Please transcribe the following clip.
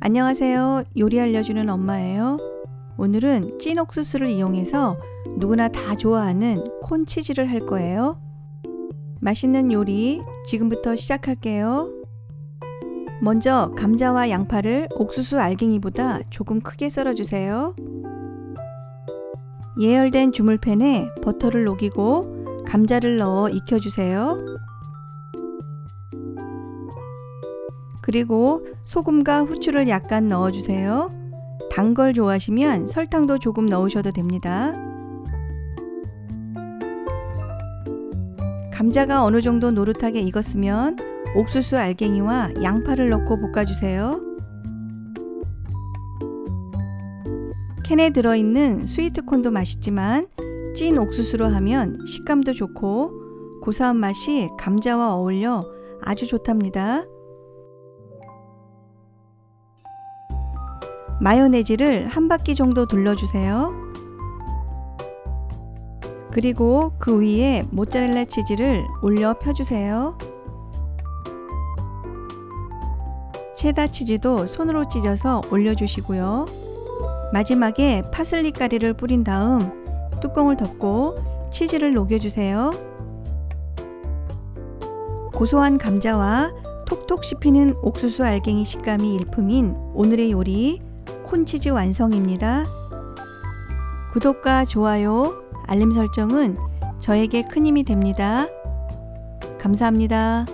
안녕하세요. 요리 알려주는 엄마예요. 오늘은 찐 옥수수를 이용해서 누구나 다 좋아하는 콘치즈를 할 거예요. 맛있는 요리 지금부터 시작할게요. 먼저 감자와 양파를 옥수수 알갱이보다 조금 크게 썰어주세요. 예열된 주물팬에 버터를 녹이고 감자를 넣어 익혀주세요. 그리고 소금과 후추를 약간 넣어주세요. 단 걸 좋아하시면 설탕도 조금 넣으셔도 됩니다. 감자가 어느 정도 노릇하게 익었으면 옥수수 알갱이와 양파를 넣고 볶아주세요. 캔에 들어있는 스위트콘도 맛있지만 찐 옥수수로 하면 식감도 좋고 고소한 맛이 감자와 어울려 아주 좋답니다. 마요네즈를 한 바퀴 정도 둘러주세요. 그리고 그 위에 모짜렐라 치즈를 올려 펴주세요. 체다 치즈도 손으로 찢어서 올려주시고요. 마지막에 파슬리 가리를 뿌린 다음 뚜껑을 덮고 치즈를 녹여주세요. 고소한 감자와 톡톡 씹히는 옥수수 알갱이 식감이 일품인 오늘의 요리 콘치즈 완성입니다. 구독과 좋아요, 알림 설정은 저에게 큰 힘이 됩니다. 감사합니다.